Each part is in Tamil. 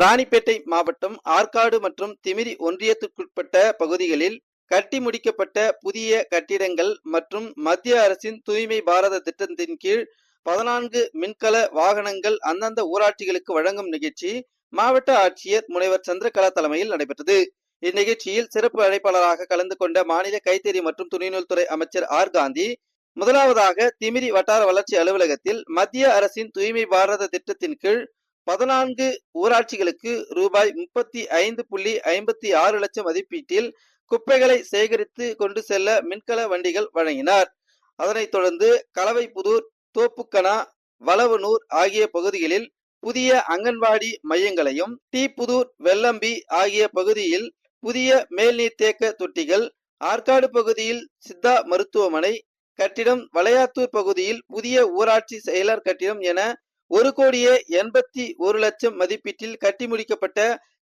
ராணிப்பேட்டை மாவட்டம் ஆற்காடு மற்றும் திமிரி ஒன்றியத்துக்குட்பட்ட பகுதிகளில் கட்டி முடிக்கப்பட்ட புதிய கட்டிடங்கள் மற்றும் மத்திய அரசின் தூய்மை பாரத திட்டத்தின் கீழ் பதினான்கு மின்கல வாகனங்கள் அந்தந்த ஊராட்சிகளுக்கு வழங்கும் நிகழ்ச்சி மாவட்ட ஆட்சியர் முனைவர் சந்திரகலா தலைமையில் நடைபெற்றது. இந்நிகழ்ச்சியில் சிறப்பு அழைப்பாளராக கலந்து கொண்ட மாநில கைத்தறி மற்றும் துணைநூல்துறை அமைச்சர் ஆர் காந்தி முதலாவதாக திமிரி வட்டார வளர்ச்சி அலுவலகத்தில் மத்திய அரசின் தூய்மை பாரத திட்டத்தின் கீழ் பதினான்கு ஊராட்சிகளுக்கு ரூபாய் முப்பத்தி ஐந்து புள்ளி ஐம்பத்தி ஆறு லட்சம் மதிப்பீட்டில் குப்பைகளை சேகரித்து கொண்டு செல்ல மின்கல வண்டிகள் வழங்கினார். அதனைத் தொடர்ந்து கலவைப்புதூர் தோப்புக்கனா வளவனூர் ஆகிய பகுதிகளில் புதிய அங்கன்வாடி மையங்களையும் தீப்புதூர் வெள்ளம்பி ஆகிய பகுதியில் புதிய மேல்நீர் தேக்க தொட்டிகள் ஆற்காடு பகுதியில் சித்தா மருத்துவமனை கட்டிடம் வளையாத்தூர் பகுதியில் புதிய ஊராட்சி செயலர் கட்டிடம் என ஒரு கோடியே எண்பத்தி ஒரு லட்சம் மதிப்பீட்டில் கட்டி முடிக்கப்பட்ட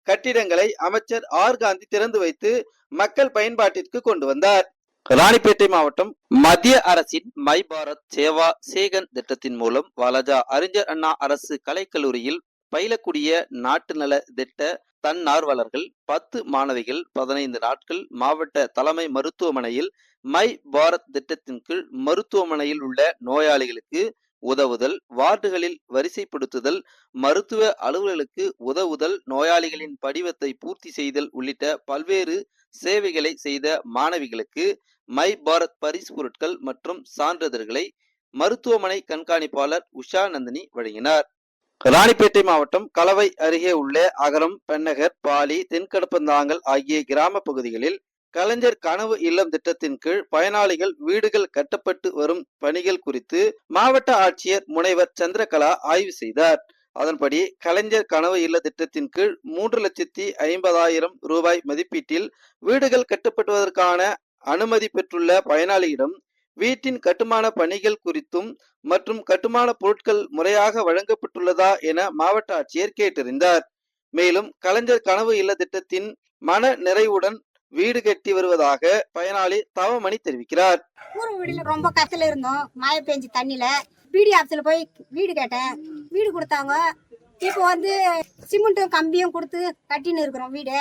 கட்டிடங்களை அமைச்சர் ஆர் காந்தி திறந்து வைத்து மக்கள் பயன்பாட்டிற்கு கொண்டு வந்தார். ராணிப்பேட்டை மாவட்டம் மத்திய அரசின் மை பாரத் சேவா சேகன் திட்டத்தின் மூலம் வாலாஜா அறிஞர் அண்ணா அரசு கலைக்கல்லூரியில் பயிலக்கூடிய நாட்டு நல திட்ட தன்னார்வலர்கள் பத்து மாணவிகள் பதினைந்து நாட்கள் மாவட்ட தலைமை மருத்துவமனையில் மை பாரத் திட்டத்தின் கீழ் மருத்துவமனையில் உள்ள நோயாளிகளுக்கு உதவுதல் வார்டுகளில் வரிசைப்படுத்துதல் மருத்துவ அலுவலர்களுக்கு உதவுதல் நோயாளிகளின் படிவத்தை பூர்த்தி செய்தல் உள்ளிட்ட பல்வேறு சேவைகளை செய்த மாணவிகளுக்கு மை பாரத் பரிசு பொருட்கள் மற்றும் சான்றிதழ்களை மருத்துவமனை கண்காணிப்பாளர் உஷா நந்தினி வழங்கினார். ராணிப்பேட்டை மாவட்டம் கலவை அருகே உள்ள அகரம் பெண்ணகர் பாலி தென்கடப்பந்தாங்கல் ஆகிய கிராம பகுதிகளில் கலைஞர் கனவு இல்லம் திட்டத்தின் கீழ் பயனாளிகள் வீடுகள் கட்டப்பட்டு வரும் பணிகள் குறித்து மாவட்ட ஆட்சியர் முனைவர் சந்திரகலா ஆய்வு செய்தார். அதன்படி கலைஞர் கனவு இல்ல திட்டத்தின் கீழ் மூன்று லட்சத்தி ஐம்பதாயிரம் ரூபாய் மதிப்பீட்டில் வீடுகள் கட்டப்படுவதற்கான அனுமதி பெற்றுள்ள பயனாளியிடம் வீட்டின் கட்டுமான பணிகள் குறித்தும் மற்றும் கட்டுமான பொருட்கள் முறையாக வழங்கப்பட்டுள்ளதா என மாவட்ட ஆட்சியர் கேட்டறிந்தார். மேலும் கலைஞர் கனவு இல்ல திட்டத்தின் மன நிறைவுடன் வீடு கட்டி வருவதாக பயனாளி தவமணி தெரிவிக்கிறார். ஊர் வீடுல ரொம்ப கஷ்டத்துல இருந்தோம். மழை பெஞ்சு தண்ணியில பிடி ஆஃபீஸ்ல போய் வீடு கேட்டேன். வீடு கொடுத்தாங்க. இப்போ வந்து சிமெண்ட்டும் கம்பியும் கொடுத்து கட்டின்னு இருக்கிறோம் வீடு.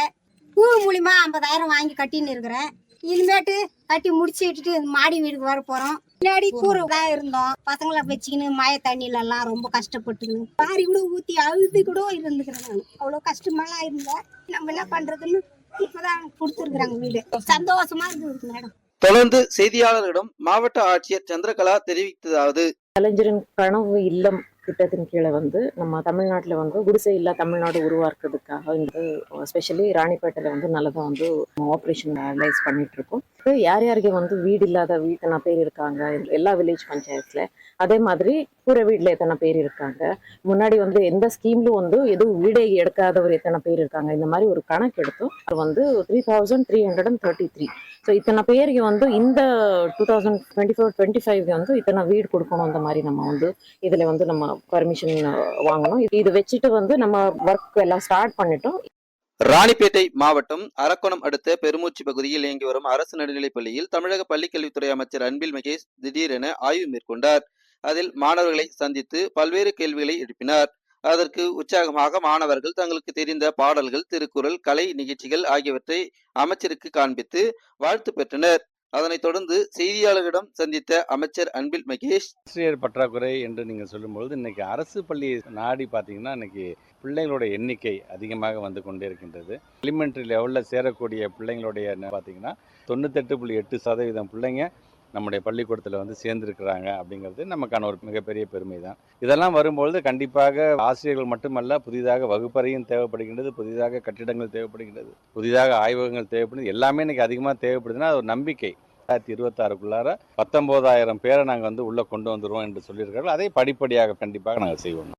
கூழ் மூலியமா ஐம்பதாயிரம் வாங்கி கட்டின்னு இருக்கிறேன். இனிமேட்டு கட்டி முடிச்சுட்டு மாடி வீடுக்கு வர போறோம். முன்னாடி கூரை தான் இருந்தோம். பசங்களை வச்சுக்கின்னு மழை தண்ணியில எல்லாம் ரொம்ப கஷ்டப்பட்டுக்கணும் பாரி கூட ஊத்தி அழுது கூட இருந்துக்கிறேன் நான். அவ்வளோ கஷ்டமெல்லாம் இருந்தேன் நம்ம என்ன பண்றதுன்னு இப்பதான் கொடுத்துருக்குறாங்க வீடு. சந்தோஷமா இருக்குது மேடம். தொடர்ந்து செய்தியாளர்களிடம் மாவட்ட ஆட்சியர் சந்திரகலா தெரிவித்ததாவது. கலைஞரின் கனவு இல்லம் திட்டத்தின் கீழே வந்து நம்ம தமிழ்நாட்டில் வந்து குடிசை இல்லா தமிழ்நாடு உருவாக்குறதுக்காக வந்து ஸ்பெஷலி ராணிப்பேட்டையில் வந்து நல்லதாக வந்து ஆப்ரேஷன் அனலைஸ் பண்ணிட்டு இருக்கோம். இப்போ யார் யாருக்கு வந்து வீடு இல்லாத வீட்டை பேர் இருக்காங்க? எல்லா வில்லேஜ் பஞ்சாயத்தில். அதே மாதிரி கூரை வீட்டில் எத்தனை பேர் இருக்காங்க? முன்னாடி வந்து எந்த ஸ்கீம்லும் வந்து எதுவும் வீடே எடுக்காதவர் எத்தனை பேர் இருக்காங்க? இந்த மாதிரி ஒரு கணக்கு எடுத்தோம். அது வந்து three thousand three hundred and thirty three so இத்தனை பேருக்கு வந்து இந்த two thousand twenty four twenty ஃபைவ்க்கு வந்து இத்தனை வீடு கொடுக்கணும் அந்த மாதிரி நம்ம வந்து இதில் வந்து நம்ம பர்மிஷன் வாங்கணும். இது இது வச்சுட்டு வந்து நம்ம ஒர்க் எல்லாம் ஸ்டார்ட் பண்ணிட்டோம். ராணிப்பேட்டை மாவட்டம் அரக்கோணம் அடுத்த பெருமூச்சி பகுதியில் இயங்கி வரும் அரசு நடுநிலைப் பள்ளியில் தமிழக பள்ளிக்கல்வித்துறை அமைச்சர் அன்பில் மகேஷ் திடீரென ஆய்வு மேற்கொண்டார். அதில் மாணவர்களை சந்தித்து பல்வேறு கேள்விகளை எழுப்பினார். அதற்கு உற்சாகமாக மாணவர்கள் தங்களுக்கு தெரிந்த பாடல்கள் திருக்குறள் கலை நிகழ்ச்சிகள் ஆகியவற்றை அமைச்சருக்கு காண்பித்து வாழ்த்து பெற்றனர். அதனைத் தொடர்ந்து செய்தியாளர்களிடம் சந்தித்த அமைச்சர் அன்பில் மகேஷ் ஆசிரியர் பற்றாக்குறை என்று நீங்கள் சொல்லும்பொழுது இன்னைக்கு அரசு பள்ளி நாடி பார்த்தீங்கன்னா இன்னைக்கு பிள்ளைங்களோட எண்ணிக்கை அதிகமாக வந்து கொண்டே இருக்கின்றது. எலிமெண்ட்ரி லெவலில் சேரக்கூடிய பிள்ளைங்களுடைய பார்த்தீங்கன்னா தொண்ணூத்தெட்டு புள்ளி எட்டு சதவீதம் பிள்ளைங்க நம்முடைய பள்ளிக்கூடத்தில் வந்து சேர்ந்துருக்கிறாங்க அப்படிங்கிறது நமக்கான ஒரு மிகப்பெரிய பெருமை தான் இதெல்லாம் வரும்பொழுது கண்டிப்பாக ஆசிரியர்கள் மட்டுமல்ல புதிதாக வகுப்பறையும் தேவைப்படுகின்றது புதிதாக கட்டிடங்கள் தேவைப்படுகின்றது புதிதாக ஆய்வகங்கள் தேவைப்படுது எல்லாமே இன்னைக்கு அதிகமாக தேவைப்படுதுன்னா அது ஒரு நம்பிக்கை. ரெண்டாயிரத்தி இருபத்தாறுக்குள்ளார பத்தொம்போதாயிரம் பேரை நாங்கள் வந்து உள்ளே கொண்டு வந்துடுவோம் என்று சொல்லியிருக்கார்கள் அதை படிப்படியாக கண்டிப்பாக நாங்கள் செய்வோம்.